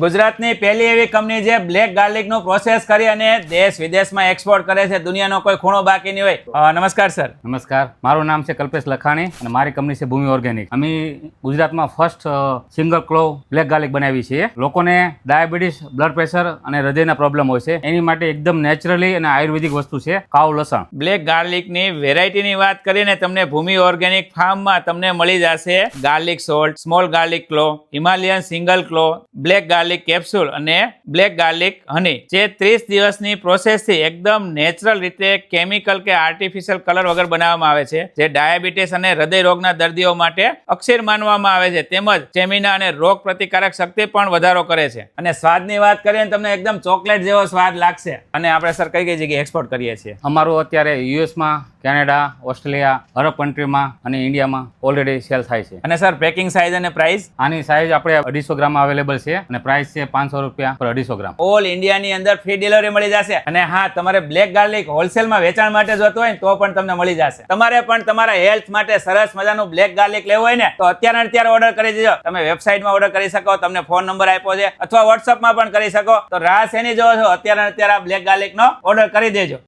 ગુજરાતની પહેલી એવી કંપની જે બ્લેક ગાર્લિકનું પ્રોસેસ કરી અને દેશ વિદેશમાં એક્સપોર્ટ કરે છે દુનિયાનો કોઈ ખૂણો બાકી નહીં હોય. નમસ્કાર સર નમસ્કાર. મારું નામ છે કલ્પેશ લખાણી અને મારી કંપની છે ભૂમિ ઓર્ગેનિક. અમે ગુજરાતમાં first single clove black garlic બનાવી છીએ. લોકોને ડાયાબિટીસ બ્લડ પ્રેશર અને હૃદયના પ્રોબ્લેમ હોય છે. એની માટે એકદમ નેચરલી અને આયુર્વેદિક વસ્તુ છે કાવ લસણ. બ્લેક ગાર્લિકની વેરાયટીની વાત કરીને તમને ભૂમિ ઓર્ગેનિક ફાર્મમાં તમને મળી જશે garlic salt small garlic clove Himalayan single clove black garlic capsule અને બ્લેક ગાર્લિક હની જે ત્રીસ દિવસની પ્રોસેસથી એકદમ નેચરલ રીતે કેમિકલ કે આર્ટિફિશિયલ કલર વગર બનાવવામાં આવે છે. જે ડાયાબિટીસ અને હૃદય રોગના દર્દીઓ માટે અક્ષર માનવામાં આવે છે. તેમજ સ્ટેમિના અને રોગ પ્રતિકારક શક્તિ પણ વધારો કરે છે. અને સ્વાદની વાત કરીએ તમને એકદમ ચોકલેટ જેવો સ્વાદ લાગશે. અને આપણે સર કઈ કઈ જગ્યાએ એક્સપોર્ટ કરીએ છીએ? અમારું અત્યારે યુએસમાં કેનેડા ઓસ્ટ્રેલિયા અરબ કન્ટ્રીમાં અને ઇન્ડિયામાં ઓલરેડી સેલ થાય છે. અને સર પેકિંગ સાઇઝ અને પ્રાઇસ આની સાઇઝ આપણે અઢીસો ગ્રામ અવેલેબલ છે. અને પ્રાઇસ છે પાંચસો રૂપિયા પર અઢીસો ગ્રામ. ઓલ ઇન્ડિયાની અંદર ફ્રી ડિલિવરી મળી જશે. અને હા, તમારે બ્લેક ગાર્લિક હોલસેલમાં વેચાણ માટે જોતું હોય તો પણ તમને મળી જશે. તમારે પણ તમારા હેલ્થ માટે સરસ મજાનું બ્લેક ગાર્લિક લેવું હોય ને, તો અત્યારે અત્યારે ઓર્ડર કરી દેજો. તમે વેબસાઇટમાં ઓર્ડર કરી શકો, તમને ફોન નંબર આપ્યો છે, અથવા વોટ્સઅપમાં પણ કરી શકો. તો રાહ શેની જોવો અત્યારે અત્યારે આ બ્લેક ગાર્લિકનો ઓર્ડર કરી દેજો.